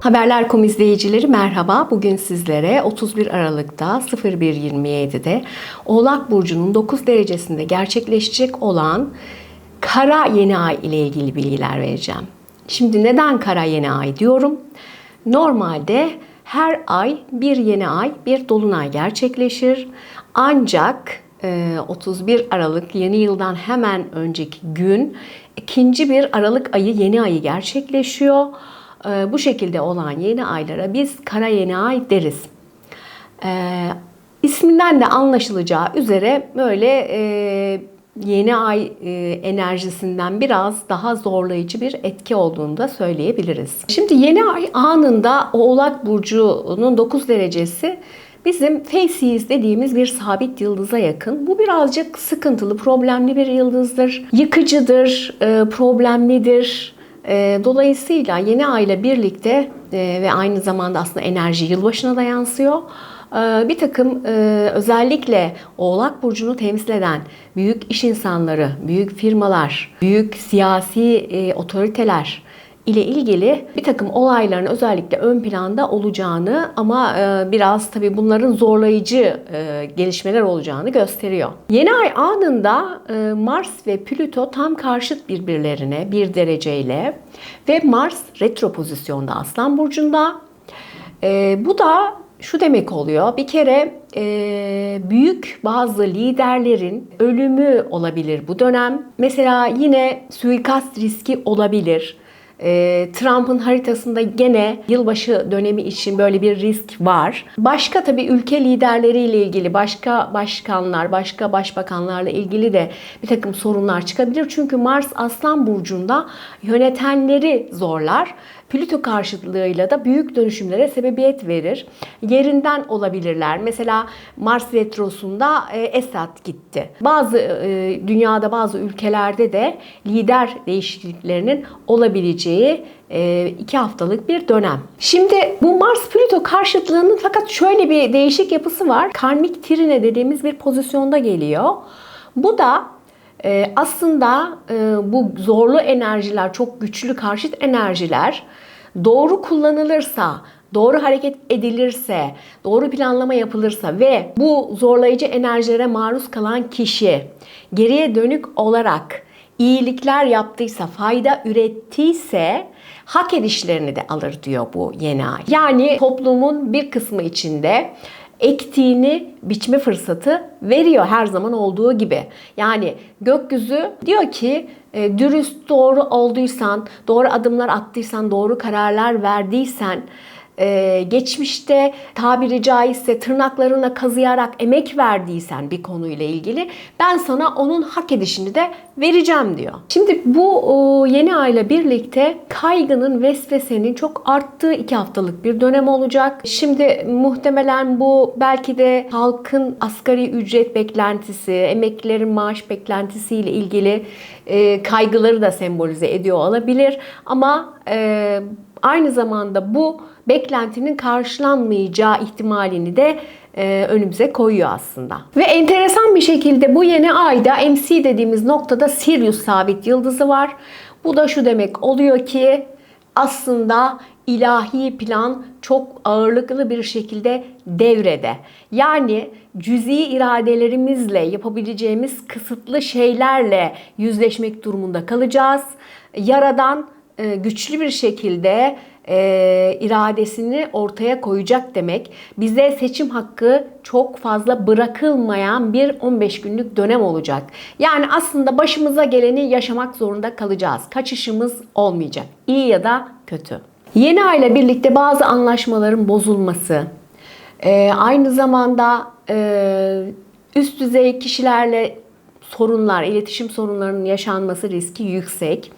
Haberler.com izleyicileri merhaba. Bugün sizlere 31 Aralık'ta 01.27'de Oğlak Burcu'nun 9 derecesinde gerçekleşecek olan kara yeni ay ile ilgili bilgiler vereceğim. Şimdi neden kara yeni ay diyorum? Normalde her ay bir yeni ay, bir dolunay gerçekleşir. Ancak e, 31 Aralık yeni yıldan hemen önceki gün ikinci bir Aralık ayı yeni ayı gerçekleşiyor. E, Bu şekilde olan yeni aylara biz kara yeni ay deriz. E, isminden de anlaşılacağı üzere böyle e, yeni ay e, enerjisinden biraz daha zorlayıcı bir etki olduğunu da söyleyebiliriz. Şimdi yeni ay anında Oğlak Burcu'nun 9 derecesi bizim Facies dediğimiz bir sabit yıldıza yakın. Bu birazcık sıkıntılı, problemli bir yıldızdır. Yıkıcıdır, e, problemlidir. E, Dolayısıyla yeni ay ile birlikte e, ve aynı zamanda aslında enerji yılbaşına da yansıyor. E, Bir takım e, özellikle Oğlak Burcu'nu temsil eden büyük iş insanları, büyük firmalar, büyük siyasi e, otoriteler ile ilgili bir takım olayların özellikle ön planda olacağını ama e, biraz tabii bunların zorlayıcı e, gelişmeler olacağını gösteriyor. Yeni ay anında e, Mars ve Plüto tam karşıt birbirlerine bir dereceyle ve Mars retro pozisyonda Aslan Burcu'nda. Bu da şu demek oluyor. Bir kere e, büyük bazı liderlerin ölümü olabilir bu dönem. Mesela yine suikast riski olabilir. E, Trump'ın haritasında gene yılbaşı dönemi için böyle bir risk var. Başka tabii ülke liderleriyle ilgili, başka başkanlar, başka başbakanlarla ilgili de bir takım sorunlar çıkabilir. Çünkü Mars Aslan Burcu'nda yönetenleri zorlar. Plüto karşıtlığıyla da büyük dönüşümlere sebebiyet verir. Yerinden olabilirler. Mesela Mars retrosunda e, Esad gitti. Bazı e, dünyada bazı ülkelerde de lider değişikliklerinin olabileceği e, iki haftalık bir dönem. Şimdi bu Mars-Plüto karşıtlığının fakat şöyle bir değişik yapısı var. Karmik trine dediğimiz bir pozisyonda geliyor. Bu da e, aslında e, bu zorlu enerjiler, çok güçlü karşıt enerjiler doğru kullanılırsa, doğru hareket edilirse, doğru planlama yapılırsa ve bu zorlayıcı enerjilere maruz kalan kişi geriye dönük olarak iyilikler yaptıysa, fayda ürettiyse hak edişlerini de alır diyor bu yeni ay. Yani toplumun bir kısmı içinde ektiğini biçme fırsatı veriyor her zaman olduğu gibi. Yani gökyüzü diyor ki e, dürüst doğru olduysan, doğru adımlar attıysan, doğru kararlar verdiysen, e, geçmişte tabiri caizse tırnaklarına kazıyarak emek verdiysen bir konuyla ilgili ben sana onun hak edişini de vereceğim diyor. Şimdi bu yeni ayla birlikte kaygının vesvesenin çok arttığı iki haftalık bir dönem olacak. Şimdi muhtemelen bu belki de halkın asgari ücret beklentisi, emeklilerin maaş beklentisiyle ilgili e, kaygıları da sembolize ediyor olabilir. Ama e, aynı zamanda bu beklentinin karşılanmayacağı ihtimalini de e, önümüze koyuyor aslında. Ve enteresan bir şekilde bu yeni ayda MC dediğimiz noktada Sirius sabit yıldızı var. Bu da şu demek oluyor ki aslında ilahi plan çok ağırlıklı bir şekilde devrede. Yani cüzi iradelerimizle yapabileceğimiz kısıtlı şeylerle yüzleşmek durumunda kalacağız. Yaradan e, güçlü bir şekilde e, iradesini ortaya koyacak demek. Bize seçim hakkı çok fazla bırakılmayan bir 15 günlük dönem olacak. Yani aslında başımıza geleni yaşamak zorunda kalacağız. Kaçışımız olmayacak. İyi ya da kötü. Yeni ayla birlikte bazı anlaşmaların bozulması, e, aynı zamanda e, üst düzey kişilerle sorunlar, iletişim sorunlarının yaşanması riski yüksek.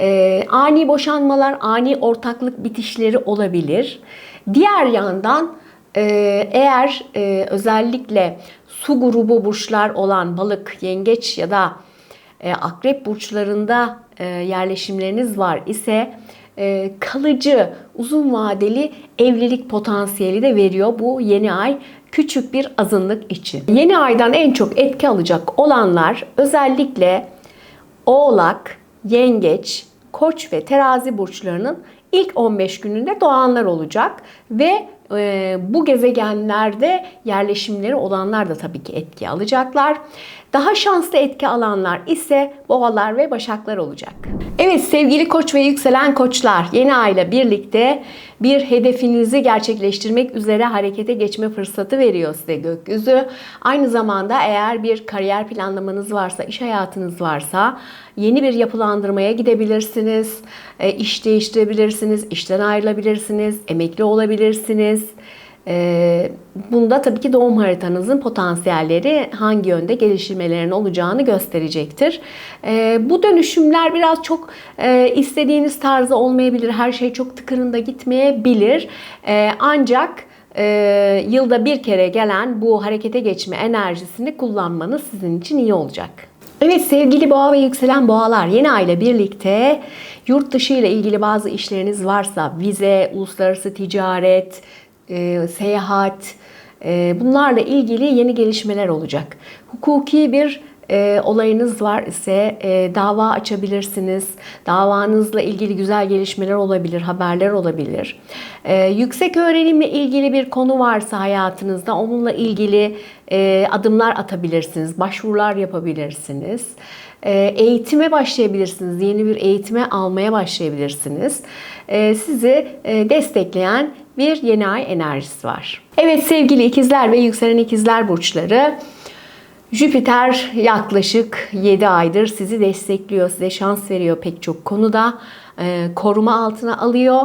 Ee, ani boşanmalar, ani ortaklık bitişleri olabilir. Diğer yandan e, eğer e, özellikle su grubu burçlar olan balık, yengeç ya da e, akrep burçlarında e, yerleşimleriniz var ise e, kalıcı, uzun vadeli evlilik potansiyeli de veriyor bu yeni ay küçük bir azınlık için. Yeni aydan en çok etki alacak olanlar özellikle Oğlak, Yengeç, Koç ve Terazi burçlarının ilk 15 gününde doğanlar olacak ve e, bu gezegenlerde yerleşimleri olanlar da tabii ki etki alacaklar. Daha şanslı etki alanlar ise boğalar ve başaklar olacak. Evet sevgili koç ve yükselen koçlar yeni ayla birlikte bir hedefinizi gerçekleştirmek üzere harekete geçme fırsatı veriyor size gökyüzü. Aynı zamanda eğer bir kariyer planlamanız varsa, iş hayatınız varsa yeni bir yapılandırmaya gidebilirsiniz. E, iş değiştirebilirsiniz, işten ayrılabilirsiniz, emekli olabilirsiniz. Ee, bunda tabii ki doğum haritanızın potansiyelleri hangi yönde geliştirmelerin olacağını gösterecektir. Ee, bu dönüşümler biraz çok e, istediğiniz tarzda olmayabilir. Her şey çok tıkırında gitmeyebilir. Ee, ancak e, yılda bir kere gelen bu harekete geçme enerjisini kullanmanız sizin için iyi olacak. Evet sevgili boğa ve yükselen boğalar yeni ay ile birlikte yurt dışı ile ilgili bazı işleriniz varsa vize, uluslararası ticaret, e, seyahat e, bunlarla ilgili yeni gelişmeler olacak. Hukuki bir e, olayınız var ise e, dava açabilirsiniz. Davanızla ilgili güzel gelişmeler olabilir, haberler olabilir. E, yüksek öğrenimle ilgili bir konu varsa hayatınızda onunla ilgili e, adımlar atabilirsiniz, başvurular yapabilirsiniz. E, eğitime başlayabilirsiniz, yeni bir eğitime almaya başlayabilirsiniz. E, sizi e, destekleyen bir yeni ay enerjisi var. Evet sevgili ikizler ve yükselen ikizler burçları Jüpiter yaklaşık 7 aydır sizi destekliyor, size şans veriyor pek çok konuda. E, koruma altına alıyor.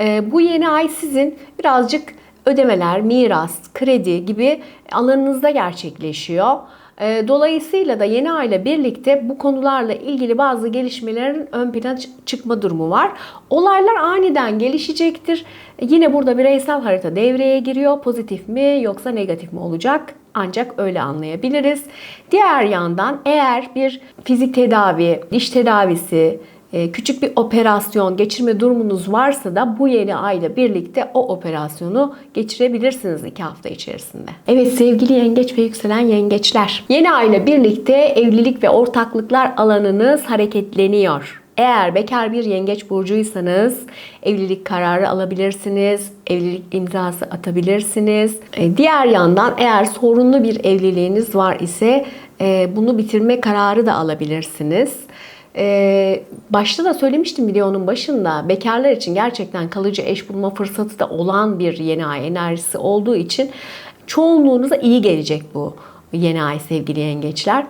E, bu yeni ay sizin birazcık ödemeler, miras, kredi gibi alanınızda gerçekleşiyor. E, dolayısıyla da yeni ayla birlikte bu konularla ilgili bazı gelişmelerin ön plana çıkma durumu var. Olaylar aniden gelişecektir. Yine burada bireysel harita devreye giriyor. Pozitif mi yoksa negatif mi olacak? Ancak öyle anlayabiliriz. Diğer yandan eğer bir fizik tedavi, diş tedavisi, küçük bir operasyon geçirme durumunuz varsa da bu yeni ayla birlikte o operasyonu geçirebilirsiniz iki hafta içerisinde. Evet sevgili yengeç ve yükselen yengeçler. Yeni ayla birlikte evlilik ve ortaklıklar alanınız hareketleniyor. Eğer bekar bir yengeç burcuysanız evlilik kararı alabilirsiniz, evlilik imzası atabilirsiniz. E, diğer yandan eğer sorunlu bir evliliğiniz var ise e, bunu bitirme kararı da alabilirsiniz. Ee, başta da söylemiştim videonun başında bekarlar için gerçekten kalıcı eş bulma fırsatı da olan bir yeni ay enerjisi olduğu için çoğunluğunuza iyi gelecek bu yeni ay sevgili yengeçler.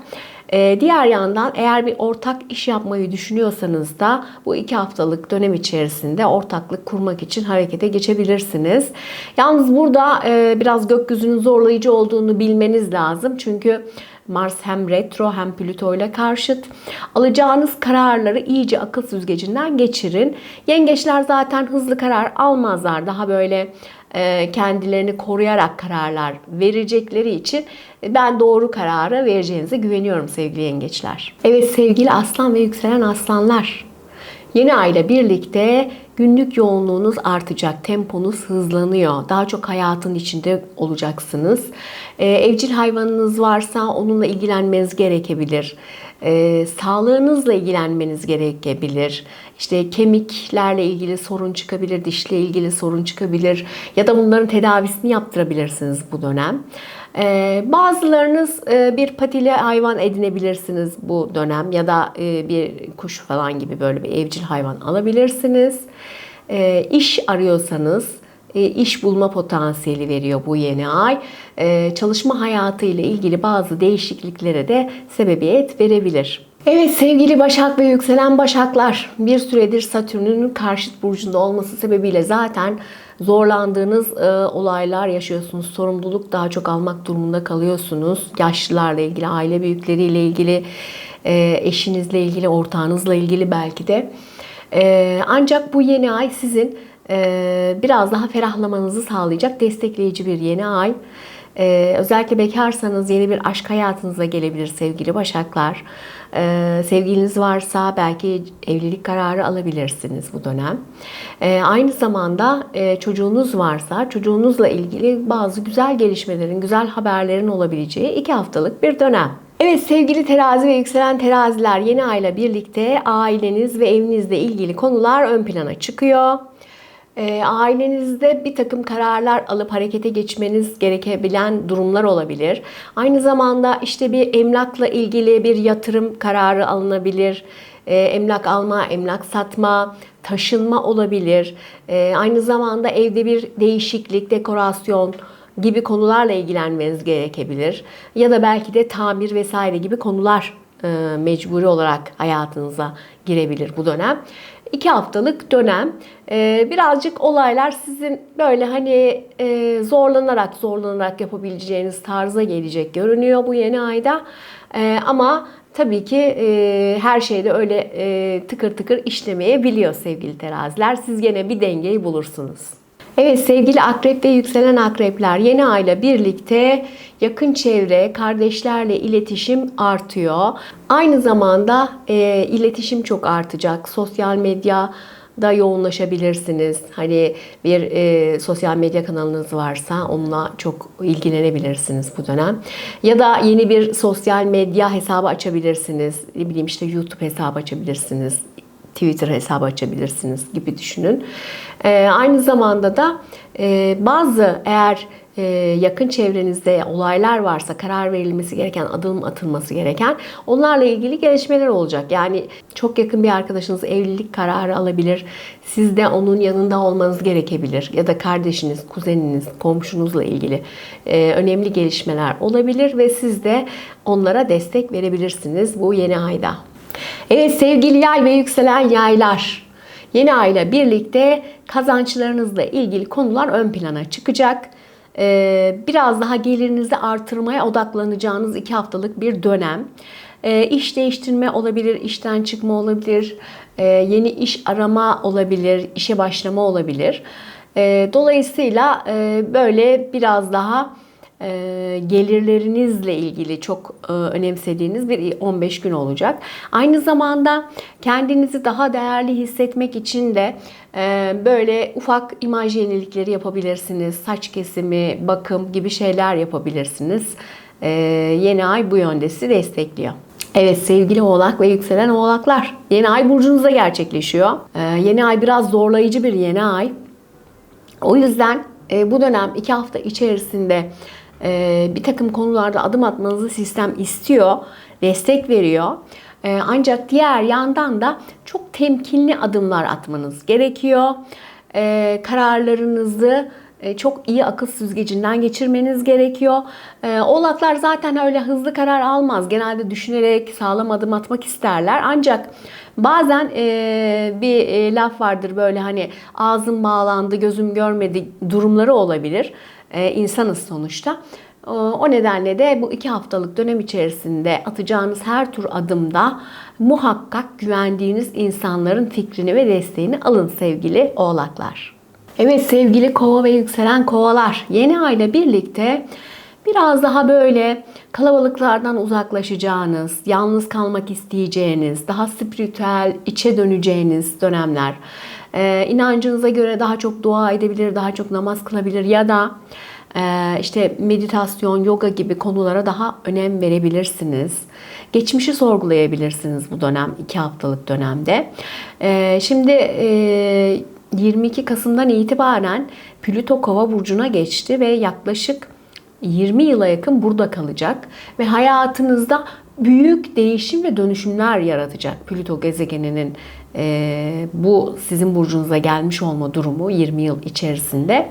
Ee, diğer yandan eğer bir ortak iş yapmayı düşünüyorsanız da bu iki haftalık dönem içerisinde ortaklık kurmak için harekete geçebilirsiniz. Yalnız burada e, biraz gökyüzünün zorlayıcı olduğunu bilmeniz lazım. Çünkü Mars hem retro hem Plüto ile karşıt. Alacağınız kararları iyice akıl süzgecinden geçirin. Yengeçler zaten hızlı karar almazlar. Daha böyle e, kendilerini koruyarak kararlar verecekleri için ben doğru kararı vereceğinize güveniyorum sevgili yengeçler. Evet sevgili aslan ve yükselen aslanlar. Yeni ayla birlikte günlük yoğunluğunuz artacak, temponuz hızlanıyor. Daha çok hayatın içinde olacaksınız. Ee, evcil hayvanınız varsa onunla ilgilenmeniz gerekebilir. Ee, sağlığınızla ilgilenmeniz gerekebilir. İşte kemiklerle ilgili sorun çıkabilir, dişle ilgili sorun çıkabilir ya da bunların tedavisini yaptırabilirsiniz bu dönem. Ee, bazılarınız e, bir patili hayvan edinebilirsiniz bu dönem ya da e, bir kuş falan gibi böyle bir evcil hayvan alabilirsiniz. E, iş arıyorsanız e, iş bulma potansiyeli veriyor bu yeni ay. E, çalışma hayatı ile ilgili bazı değişikliklere de sebebiyet verebilir. Evet sevgili Başak ve yükselen Başaklar bir süredir Satürn'ün karşıt burcunda olması sebebiyle zaten zorlandığınız e, olaylar yaşıyorsunuz. Sorumluluk daha çok almak durumunda kalıyorsunuz. Yaşlılarla ilgili, aile büyükleriyle ilgili, e, eşinizle ilgili, ortağınızla ilgili belki de. E, ancak bu yeni ay sizin e, biraz daha ferahlamanızı sağlayacak destekleyici bir yeni ay. Ee, özellikle bekarsanız yeni bir aşk hayatınıza gelebilir sevgili başaklar. Ee, sevgiliniz varsa belki evlilik kararı alabilirsiniz bu dönem. Ee, aynı zamanda e, çocuğunuz varsa çocuğunuzla ilgili bazı güzel gelişmelerin, güzel haberlerin olabileceği iki haftalık bir dönem. Evet sevgili terazi ve yükselen teraziler yeni ayla birlikte aileniz ve evinizle ilgili konular ön plana çıkıyor. E, ailenizde bir takım kararlar alıp harekete geçmeniz gerekebilen durumlar olabilir. Aynı zamanda işte bir emlakla ilgili bir yatırım kararı alınabilir. E, emlak alma, emlak satma, taşınma olabilir. E, aynı zamanda evde bir değişiklik, dekorasyon, gibi konularla ilgilenmeniz gerekebilir. Ya da belki de tamir vesaire gibi konular e, mecburi olarak hayatınıza girebilir bu dönem. İki haftalık dönem. E, birazcık olaylar sizin böyle hani e, zorlanarak zorlanarak yapabileceğiniz tarza gelecek görünüyor bu yeni ayda. Ama tabii ki her şeyde öyle tıkır tıkır işlemeyebiliyor sevgili teraziler. Siz gene bir dengeyi bulursunuz. Evet sevgili akrep ve yükselen akrepler yeni ayla birlikte yakın çevre, kardeşlerle iletişim artıyor. Aynı zamanda e, iletişim çok artacak. Sosyal medya da yoğunlaşabilirsiniz. Hani bir e, sosyal medya kanalınız varsa onunla çok ilgilenebilirsiniz bu dönem. Ya da yeni bir sosyal medya hesabı açabilirsiniz. Ne bileyim işte YouTube hesabı açabilirsiniz. Twitter hesabı açabilirsiniz gibi düşünün. E, aynı zamanda da e, bazı eğer e, yakın çevrenizde olaylar varsa karar verilmesi gereken, adım atılması gereken onlarla ilgili gelişmeler olacak. Yani çok yakın bir arkadaşınız evlilik kararı alabilir. Siz de onun yanında olmanız gerekebilir. Ya da kardeşiniz, kuzeniniz, komşunuzla ilgili e, önemli gelişmeler olabilir ve siz de onlara destek verebilirsiniz bu yeni ayda. Evet sevgili yay ve yükselen yaylar. Yeni ayla birlikte kazançlarınızla ilgili konular ön plana çıkacak. Ee, biraz daha gelirinizi artırmaya odaklanacağınız iki haftalık bir dönem. Ee, iş değiştirme olabilir, işten çıkma olabilir, ee, yeni iş arama olabilir, işe başlama olabilir. Dolayısıyla e, böyle biraz daha gelirlerinizle ilgili çok e, önemsediğiniz bir 15 gün olacak. Aynı zamanda kendinizi daha değerli hissetmek için de e, böyle ufak imaj yenilikleri yapabilirsiniz. Saç kesimi, bakım gibi şeyler yapabilirsiniz. Yeni ay bu yönde sizi destekliyor. Evet sevgili oğlak ve yükselen oğlaklar. Yeni ay burcunuzda gerçekleşiyor. Yeni ay biraz zorlayıcı bir yeni ay. O yüzden bu dönem iki hafta içerisinde ee, bir takım konularda adım atmanızı sistem istiyor, destek veriyor. Ee, ancak diğer yandan da çok temkinli adımlar atmanız gerekiyor. Ee, kararlarınızı e, çok iyi akıl süzgecinden geçirmeniz gerekiyor. Oğlaklar zaten öyle hızlı karar almaz. Genelde düşünerek sağlam adım atmak isterler. Ancak bazen e, bir e, laf vardır böyle hani ağzım bağlandı, gözüm görmedi durumları olabilir. İnsanız sonuçta. O nedenle de bu iki haftalık dönem içerisinde atacağınız her tur adımda muhakkak güvendiğiniz insanların fikrini ve desteğini alın sevgili oğlaklar. Evet sevgili kova ve yükselen kovalar yeni ayla birlikte biraz daha böyle kalabalıklardan uzaklaşacağınız, yalnız kalmak isteyeceğiniz, daha spiritüel, içe döneceğiniz dönemler. Ee, inancınıza göre daha çok dua edebilir, daha çok namaz kılabilir ya da ee, işte meditasyon, yoga gibi konulara daha önem verebilirsiniz. Geçmişi sorgulayabilirsiniz bu dönem, iki haftalık dönemde. Ee, şimdi 22 e, Kasım'dan itibaren Plüto Kova burcuna geçti ve yaklaşık 20 yıla yakın burada kalacak ve hayatınızda büyük değişim ve dönüşümler yaratacak Plüto gezegeninin e, bu sizin burcunuza gelmiş olma durumu 20 yıl içerisinde.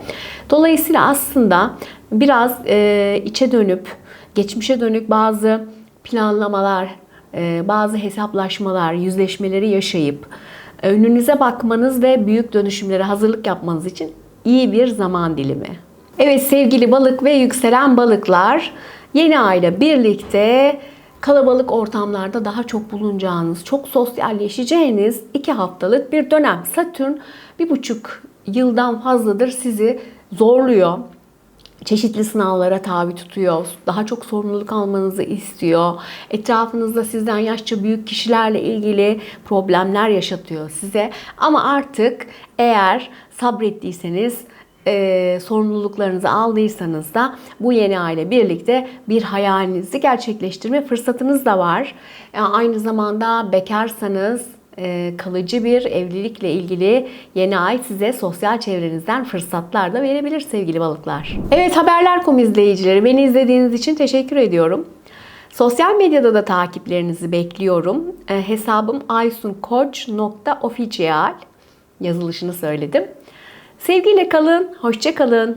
Dolayısıyla aslında biraz e, içe dönüp geçmişe dönük bazı planlamalar, e, bazı hesaplaşmalar, yüzleşmeleri yaşayıp önünüze bakmanız ve büyük dönüşümlere hazırlık yapmanız için iyi bir zaman dilimi. Evet sevgili balık ve yükselen balıklar yeni ayla birlikte kalabalık ortamlarda daha çok bulunacağınız, çok sosyalleşeceğiniz iki haftalık bir dönem. Satürn bir buçuk yıldan fazladır sizi zorluyor. Çeşitli sınavlara tabi tutuyor. Daha çok sorumluluk almanızı istiyor. Etrafınızda sizden yaşça büyük kişilerle ilgili problemler yaşatıyor size. Ama artık eğer sabrettiyseniz e, sorumluluklarınızı aldıysanız da bu yeni aile birlikte bir hayalinizi gerçekleştirme fırsatınız da var. E, aynı zamanda bekarsanız kalıcı bir evlilikle ilgili yeni ay size sosyal çevrenizden fırsatlar da verebilir sevgili balıklar. Evet Haberler.com izleyicileri beni izlediğiniz için teşekkür ediyorum. Sosyal medyada da takiplerinizi bekliyorum. E, hesabım aysunkoç.official yazılışını söyledim. Sevgiyle kalın, hoşça kalın.